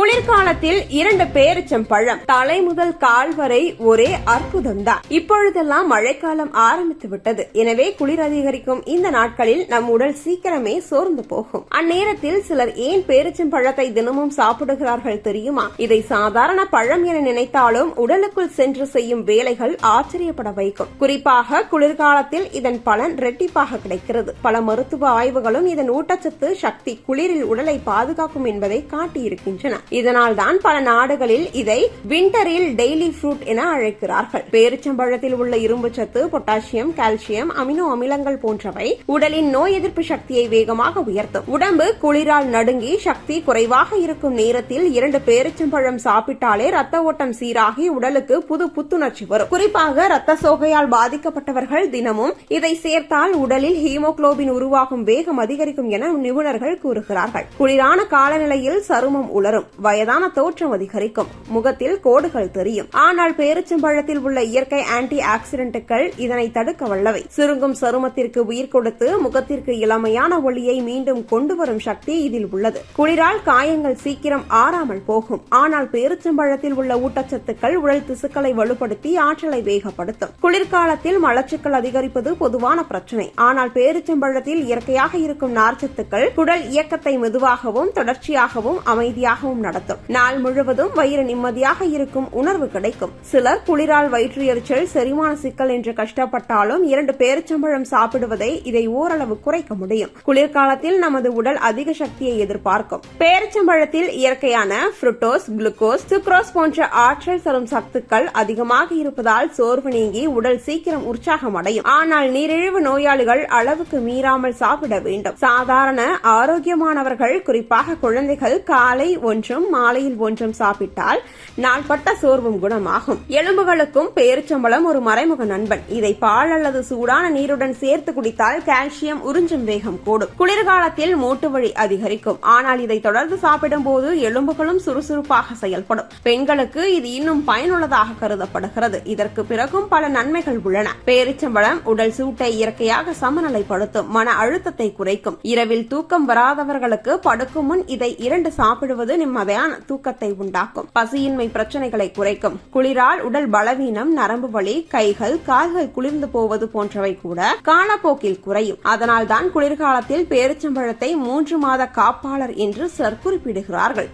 குளிர்காலத்தில் இரண்டு பேரிச்சம் பழம். தலை முதல் கால் வரை ஒரே அற்புதம்தான். இப்பொழுதெல்லாம் மழைக்காலம் ஆரம்பித்து விட்டது. எனவே குளிர் அதிகரிக்கும் இந்த நாட்களில் நம் உடல் சீக்கிரமே சோர்ந்து போகும். அந்நேரத்தில் சிலர் ஏன் பேரிச்சம் பழத்தை தினமும் சாப்பிடுகிறார்கள் தெரியுமா? இதை சாதாரண பழம் என நினைத்தாலும் உடலுக்குள் சென்று செய்யும் வேலைகள் ஆச்சரியப்பட வைக்கும். குறிப்பாக குளிர்காலத்தில் இதன் பலன் ரெட்டிப்பாக கிடைக்கிறது. பல மருத்துவ ஆய்வுகளும் இதன் ஊட்டச்சத்து சக்தி குளிரில் உடலை பாதுகாக்கும் என்பதை காட்டியிருக்கின்றன. இதனால் தான் பல நாடுகளில் இதை விண்டரில் டெய்லி ஃப்ரூட் என அழைக்கிறார்கள். பேரிச்சம்பழத்தில் உள்ள இரும்பு சத்து பொட்டாசியம் கால்சியம் அமினோ அமிலங்கள் போன்றவை உடலின் நோய் எதிர்ப்பு சக்தியை வேகமாக உயர்த்தும். உடம்பு குளிரால் நடுங்கி சக்தி குறைவாக இருக்கும் நேரத்தில் இரண்டு பேரிச்சம்பழம் சாப்பிட்டாலே ரத்த ஓட்டம் சீராகி உடலுக்கு புது புத்துணர்ச்சி வரும். குறிப்பாக ரத்த சோகையால் பாதிக்கப்பட்டவர்கள் தினமும் இதை சேர்த்தால் உடலில் ஹீமோகுளோபின் உருவாகும் வேகம் அதிகரிக்கும் என நிபுணர்கள் கூறுகிறார்கள். குளிரான காலநிலையில் சருமம் உலரும். வயதான தோற்றம் அதிகரிக்கும். முகத்தில் கோடுகள் தெரியும். ஆனால் பேரிச்சம்பழத்தில் உள்ள இயற்கை ஆன்டி ஆக்சிடென்ட்டுகள் இதனை தடுக்க வல்லவை. சுருங்கும் சருமத்திற்கு உயிர் கொடுத்து முகத்திற்கு இளமையான ஒளியை மீண்டும் கொண்டு வரும் சக்தி இதில் உள்ளது. குளிரால் காயங்கள் சீக்கிரம் ஆறாமல் போகும். ஆனால் பேரிச்சம்பழத்தில் உள்ள ஊட்டச்சத்துக்கள் உடல் திசுக்களை வலுப்படுத்தி ஆற்றலை வேகப்படுத்தும். குளிர்காலத்தில் மலச்சிக்கல் அதிகரிப்பது பொதுவான பிரச்சனை. ஆனால் பேரிச்சம்பழத்தில் இயற்கையாக இருக்கும் நார்ச்சத்துக்கள் குடல் இயக்கத்தை மெதுவாகவும் தொடர்ச்சியாகவும் அமைதியாகவும் நடத்தும். நாள் முழுவதும் வயிறு நிம்மதியாக இருக்கும் உணர்வு கிடைக்கும். சிலர் குளிரால் வயிற்று எரிச்சல் செரிமான சிக்கல் என்று கஷ்டப்பட்டாலும் இரண்டு பேரிச்சம்பழம் சாப்பிடுவதை இதை ஓரளவு குறைக்க முடியும். குளிர்காலத்தில் நமது உடல் அதிக சக்தியை எதிர்பார்க்கும். பேரிச்சம்பழத்தில் இயற்கையான ஃப்ருட்டோஸ் குளுக்கோஸ் சுக்ரோஸ் போன்ற ஆற்றல் தரும் சத்துக்கள் அதிகமாக இருப்பதால் சோர்வு நீங்கி உடல் சீக்கிரம் உற்சாகம் அடையும். ஆனால் நீரிழிவு நோயாளிகள் அளவுக்கு மீறாமல் சாப்பிட வேண்டும். சாதாரண ஆரோக்கியமானவர்கள் குறிப்பாக குழந்தைகள் காலை ஒன்றும் மாலையில் ஒன்றும் சாப்பிட்டால் நாள்பட்ட சோர்வும் குணமாகும். எலும்புகளுக்கும் பேரிச்சம்பளம் ஒரு மறைமுக நண்பன். இதை பால் அல்லது சூடான நீருடன் சேர்த்து குடித்தால் கால்சியம் உறிஞ்சும் வேகம் கூடும். குளிர்காலத்தில் மூட்டு வழி அதிகரிக்கும். ஆனால் இதை தொடர்ந்து சாப்பிடும் போது எலும்புகளும் சுறுசுறுப்பாக செயல்படும். பெண்களுக்கு இது இன்னும் பயனுள்ளதாக கருதப்படுகிறது. இதற்கு பிறகும் பல நன்மைகள் உள்ளன. பேரிச்சம்பழம் உடல் சூட்டை இயற்கையாக சமநிலைப்படுத்தும். மன அழுத்தத்தை குறைக்கும். இரவில் தூக்கம் வராதவர்களுக்கு படுக்கும் முன் இதை இரண்டு சாப்பிடுவது வகையான தூக்கத்தை உண்டாக்கும். பசியின்மை பிரச்சனைகளை குறைக்கும். குளிரால் உடல் பலவீனம் நரம்பு வலி கைகள் கால்கள் குளிர்ந்து போவது போன்றவை கூட காலப்போக்கில் குறையும். அதனால் தான் குளிர்காலத்தில் பேரிச்சம்பழத்தை மூன்று மாத காப்பாளர் என்று சிலர் குறிப்பிடுகிறார்கள்.